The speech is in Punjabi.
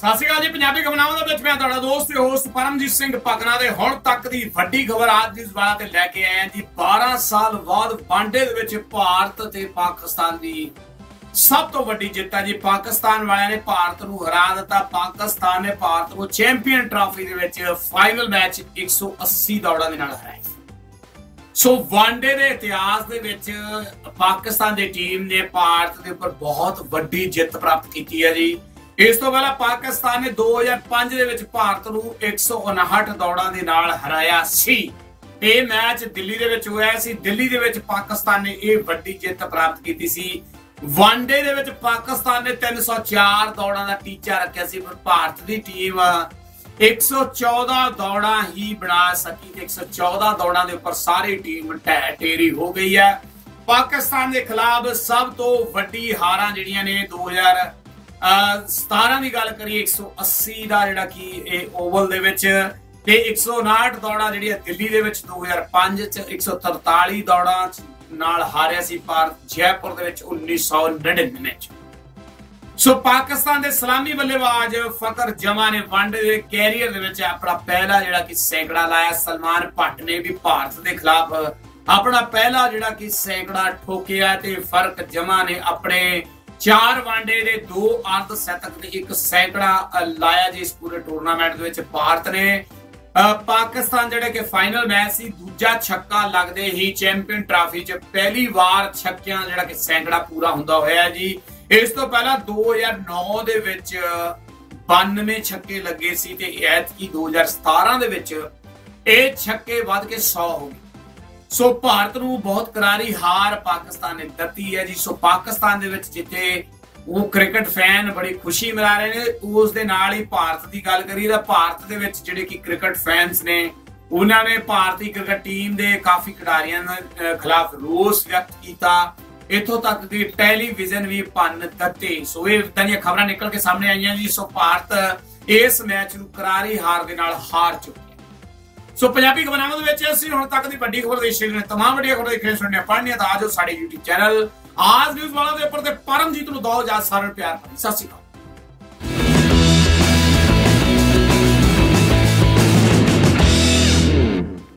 ਸਤਿ ਸ਼੍ਰੀ ਅਕਾਲ ਜੀ, ਪੰਜਾਬੀ ਖਬਰਾਂ ਦੇ ਵਿੱਚ ਮੈਂ ਤੁਹਾਡਾ ਦੋਸਤ ਤੇ ਹੋਸਟ ਪਰਮਜੀਤ ਸਿੰਘ ਪਗਨਾ ਦੇ ਹੁਣ ਤੱਕ ਦੀ ਵੱਡੀ ਖਬਰ ਅੱਜ ਦੀ ਜ਼ਬਾਨ ਤੇ ਲੈ ਕੇ ਆਇਆ ਜੀ। 12 ਸਾਲ ਬਾਅਦ ਵਾਂਡੇ ਦੇ ਵਿੱਚ ਭਾਰਤ ਤੇ ਪਾਕਿਸਤਾਨ ਦੀ ਸਭ ਤੋਂ ਵੱਡੀ ਜਿੱਤ ਹੈ ਜੀ। ਪਾਕਿਸਤਾਨ ਵਾਲਿਆਂ ਨੇ ਭਾਰਤ ਨੂੰ ਹਰਾ ਦਿੱਤਾ। ਪਾਕਿਸਤਾਨ ਨੇ ਭਾਰਤ ਨੂੰ ਚੈਂਪੀਅਨ ਟਰਾਫੀ ਦੇ ਵਿੱਚ ਫਾਈਨਲ ਮੈਚ 180 ਦੌੜਾਂ ਦੇ ਨਾਲ ਹਰਾਇਆ ਸੋ ਵਾਂਡੇ ਦੇ ਇਤਿਹਾਸ ਦੇ ਵਿੱਚ ਪਾਕਿਸਤਾਨ ਦੀ ਟੀਮ ਨੇ ਭਾਰਤ ਦੇ ਉੱਪਰ ਬਹੁਤ ਵੱਡੀ ਜਿੱਤ ਪ੍ਰਾਪਤ ਕੀਤੀ ਹੈ ਜੀ। ਇਸ ਤੋਂ ਪਹਿਲਾਂ ਪਾਕਿਸਤਾਨ ਨੇ 2005 ਦੇ ਵਿੱਚ ਭਾਰਤ ਨੂੰ 159 ਦੌੜਾਂ ਦੇ ਨਾਲ ਹਰਾਇਆ ਸੀ। ਇਹ ਮੈਚ ਦਿੱਲੀ ਦੇ ਵਿੱਚ ਹੋਇਆ ਸੀ। ਦਿੱਲੀ ਦੇ ਵਿੱਚ ਪਾਕਿਸਤਾਨ ਨੇ ਇਹ ਵੱਡੀ ਜਿੱਤ ਪ੍ਰਾਪਤ ਕੀਤੀ ਸੀ। ਵਨਡੇ ਦੇ ਵਿੱਚ ਪਾਕਿਸਤਾਨ ਨੇ 304 ਦੌੜਾਂ ਦਾ ਟੀਚਾ ਰੱਖਿਆ ਸੀ, ਪਰ ਭਾਰਤ ਦੀ ਟੀਮ 114 ਦੌੜਾਂ ਹੀ ਬਣਾ ਸਕੀ ਤੇ 114 ਦੌੜਾਂ ਦੇ ਉੱਪਰ ਸਾਰੀ ਟੀਮ ਢਹਿ ਢੇਰੀ ਹੋ ਗਈ ਹੈ। ਪਾਕਿਸਤਾਨ ਦੇ ਖਿਲਾਫ ਸਭ ਤੋਂ ਵੱਡੀ ਹਾਰਾਂ ਜਿਹੜੀਆਂ ਨੇ 2000 17 ਦੀ ਗੱਲ ਕਰੀਏ 180 ਦਾ ਜਿਹੜਾ ਕਿ ਇਹ ਓਵਲ ਦੇ ਵਿੱਚ ਤੇ 159 ਦੌੜਾਂ ਜਿਹੜੀਆਂ ਦਿੱਲੀ ਦੇ ਵਿੱਚ 2005 ਚ 143 ਦੌੜਾਂ ਨਾਲ ਹਾਰਿਆ ਸੀ ਭਾਰਤ, ਜੈਪੁਰ ਦੇ ਵਿੱਚ 1999 ਚ। ਸੋ ਪਾਕਿਸਤਾਨ ਦੇ ਸਲਾਮੀ ਬੱਲੇਬਾਜ਼ ਫਕਰ ਜਮਾ ਨੇ ਵਨਡੇ ਦੇ ਕੈਰੀਅਰ ਦੇ ਵਿੱਚ ਆਪਣਾ ਪਹਿਲਾ ਜਿਹੜਾ ਕਿ ਸੈਂਕੜਾ ਲਾਇਆ। ਸਲਮਾਨ ਭੱਟ ਨੇ ਵੀ ਭਾਰਤ ਦੇ ਖਿਲਾਫ ਆਪਣਾ ਪਹਿਲਾ ਜਿਹੜਾ ਕਿ ਸੈਂਕੜਾ ਠੋਕਿਆ ਤੇ ਫ਼ਰਕ ਜਮਾ ਨੇ ਆਪਣੇ ਚਾਰ ਵਾਂਡੇ ਦੇ ਦੋ ਅਰਧ ਸ਼ਤਕ ਤੇ ਇੱਕ ਸੈਂਕੜਾ ਲਾਇਆ ਜੀ ਇਸ ਪੂਰੇ ਟੂਰਨਾਮੈਂਟ ਦੇ ਵਿੱਚ ਭਾਰਤ ਨੇ। ਪਾਕਿਸਤਾਨ ਜਿਹੜਾ ਕਿ ਫਾਈਨਲ ਮੈਚ ਸੀ, ਦੂਜਾ ਛੱਕਾ ਲੱਗਦੇ ਹੀ ਚੈਂਪੀਅਨ ਟਰਾਫੀ 'ਚ ਪਹਿਲੀ ਵਾਰ ਛੱਕਿਆਂ ਜਿਹੜਾ ਕਿ ਸੈਂਕੜਾ ਪੂਰਾ ਹੁੰਦਾ ਹੋਇਆ ਜੀ। ਇਸ ਤੋਂ ਪਹਿਲਾਂ 2009 ਦੇ ਵਿੱਚ 92 ਛੱਕੇ ਲੱਗੇ ਸੀ ਤੇ ਐਤਕੀ 2017 ਦੇ ਵਿੱਚ ਇਹ ਛੱਕੇ ਵੱਧ ਕੇ 100 ਹੋ ਗਏ। ਸੋ ਭਾਰਤ ਨੂੰ ਬਹੁਤ ਕਰਾਰੀ ਹਾਰ ਪਾਕਿਸਤਾਨ ਨੇ ਦਿੱਤੀ ਹੈ ਜੀ। ਸੋ ਪਾਕਿਸਤਾਨ ਦੇ ਵਿੱਚ ਜਿੱਥੇ ਉਹ ਕ੍ਰਿਕਟ ਫੈਨ ਬੜੀ ਖੁਸ਼ੀ ਮਨਾ ਰਹੇ ਨੇ, ਉਸ ਦੇ ਨਾਲ ਹੀ ਭਾਰਤ ਦੀ ਗੱਲ ਕਰੀਏ ਤਾਂ ਭਾਰਤ ਦੇ ਵਿੱਚ ਜਿਹੜੇ ਕਿ ਕ੍ਰਿਕਟ ਫੈਨਸ ਨੇ, ਉਹਨਾਂ ਨੇ ਭਾਰਤੀ ਕ੍ਰਿਕਟ ਟੀਮ ਦੇ ਕਾਫੀ ਖਿਡਾਰੀਆਂ ਦੇ ਖਿਲਾਫ ਰੋਸ ਵਿਅਕਤ ਕੀਤਾ। ਇਥੋਂ ਤੱਕ ਕਿ ਟੈਲੀਵਿਜ਼ਨ ਵੀ ਪੰਨ ਦਿੱਤੇ। ਸੋ ਇਹ ਤਨੀਆਂ ਖਬਰਾਂ ਨਿਕਲ ਕੇ ਸਾਹਮਣੇ ਆਈਆਂ ਜੀ। ਸੋ ਭਾਰਤ ਇਸ ਮੈਚ ਨੂੰ ਕਰਾਰੀ ਹਾਰ ਦੇ ਨਾਲ ਹਾਰ ਚੁੱਕੀ ਸੋ ਪੰਜਾਬੀ ਖਬਰਾਂ ਦੇ ਵਿੱਚ ਅਸੀਂ ਹੁਣ ਤੱਕ ਦੀ ਵੱਡੀ ਖਬਰ ਦੇ ਸ਼ੇਅਰ ਨੇ तमाम ਵੱਡੀਆਂ ਖਬਰਾਂ ਦੇਖਣੇ ਸੁਣਨੇ ਪੜ੍ਹਨੀਆਂ ਤਾਂ ਆਜੋ ਸਾਡੇ YouTube ਚੈਨਲ ਆਜ ਨਿਊਜ਼ ਵਾਲਾ ਦੇ ਉੱਪਰ ਤੇ ਪਰਮਜੀਤ ਨੂੰ ਦੋ ਜਾ ਸਾਰਿਆਂ ਪਿਆਰ ਸਤਿ ਸ਼੍ਰੀ ਅਕਾਲ